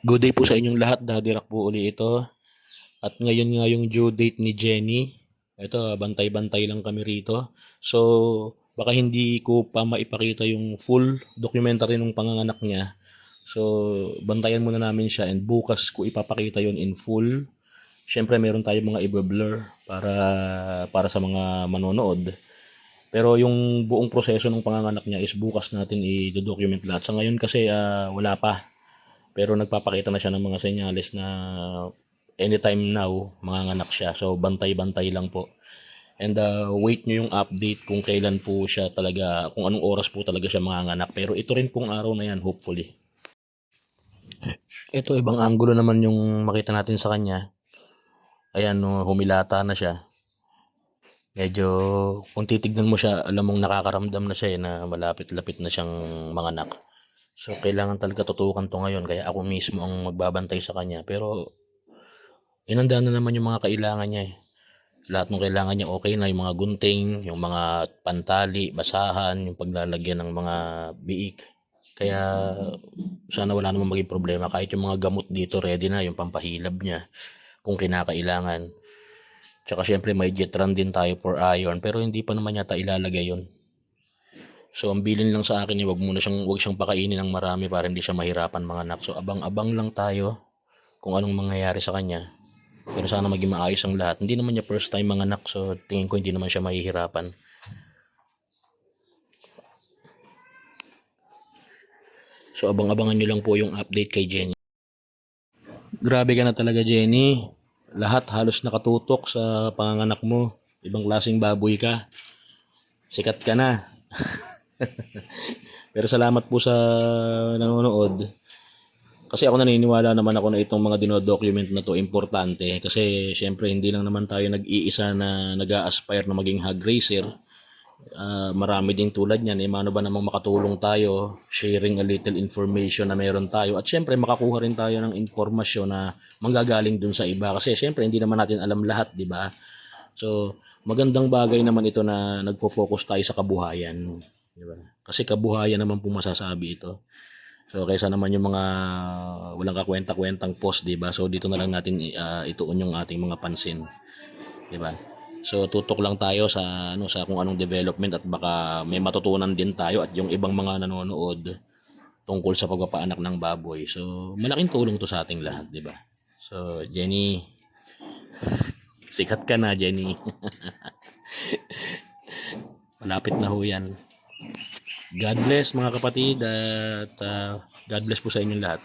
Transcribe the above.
Good day po sa inyong lahat. Daddy Rock po uli ito. At ngayon nga yung due date ni Jenny. Ito, bantay-bantay lang kami rito. So, baka hindi ko pa maipakita yung full documentary ng panganganak niya. So, bantayan muna namin siya and bukas ko ipapakita yun in full. Siyempre, meron tayong mga i-blur para, para sa mga manonood. Pero yung buong proseso ng panganganak niya is bukas natin i-document lahat. Sa ngayon kasi ah, wala pa. Pero nagpapakita na siya ng mga senyales na anytime now, manganganak siya. So, bantay-bantay lang po. And uh, wait nyo yung update kung kailan po siya talaga, kung anong oras po talaga siya manganganak. Pero ito rin pong araw na yan, hopefully. Ito, ibang angulo naman yung makita natin sa kanya. Ayan, humilata na siya. Medyo, kung titignan mo siya, alam mong nakakaramdam na siya eh, na malapit-lapit na siyang manganak. So, kailangan talaga tutukan to ngayon. Kaya ako mismo ang magbabantay sa kanya. Pero, inanda na naman yung mga kailangan niya eh. Lahat ng kailangan niya okay na. Yung mga gunting, yung mga pantali, basahan, yung paglalagyan ng mga biik. Kaya, sana wala namang maging problema. Kahit yung mga gamot dito, ready na. Yung pampahilab niya. Kung kinakailangan. Tsaka syempre may jet run din tayo for iron. Pero hindi pa naman yata ilalagay yun. So, ang bilin lang sa akin, eh, wag muna siyang, wag siyang pakainin ng marami para hindi siya mahirapan mga anak. So, abang-abang lang tayo kung anong mangyayari sa kanya. Pero sana maging maayos ang lahat. Hindi naman niya first time mga anak, so tingin ko hindi naman siya mahihirapan. So, abang-abangan nyo lang po yung update kay Jenny. Grabe ka na talaga, Jenny. Lahat halos nakatutok sa panganganak mo. Ibang klaseng baboy ka. Sikat ka na. Pero salamat po sa nanonood. Kasi ako naniniwala naman ako na itong mga dinodocument na to importante. Kasi syempre hindi lang naman tayo nag-iisa na nag aspire na maging hog racer. Ah, marami din tulad niyan. Eh, mano ba namang makatulong tayo, sharing a little information na meron tayo. At syempre makakuha rin tayo ng informasyon na manggagaling dun sa iba. Kasi syempre hindi naman natin alam lahat, di ba? So, magandang bagay naman ito na nagfo-focus tayo sa kabuhayan. Di ba? Kasi kabuhayan naman po masasabi ito. So, kaysa naman yung mga walang kakwenta-kwentang post, di ba? So, dito na lang natin ah, ituon yung ating mga pansin. Di ba? So, tutok lang tayo sa ano sa kung anong development at baka may matutunan din tayo at yung ibang mga nanonood tungkol sa pagpapaanak ng baboy. So, malaking tulong to sa ating lahat, di ba? So, Jenny, sikat ka na, Jenny. Malapit na ho yan. God bless mga kapatid at ah, God bless po sa inyong lahat.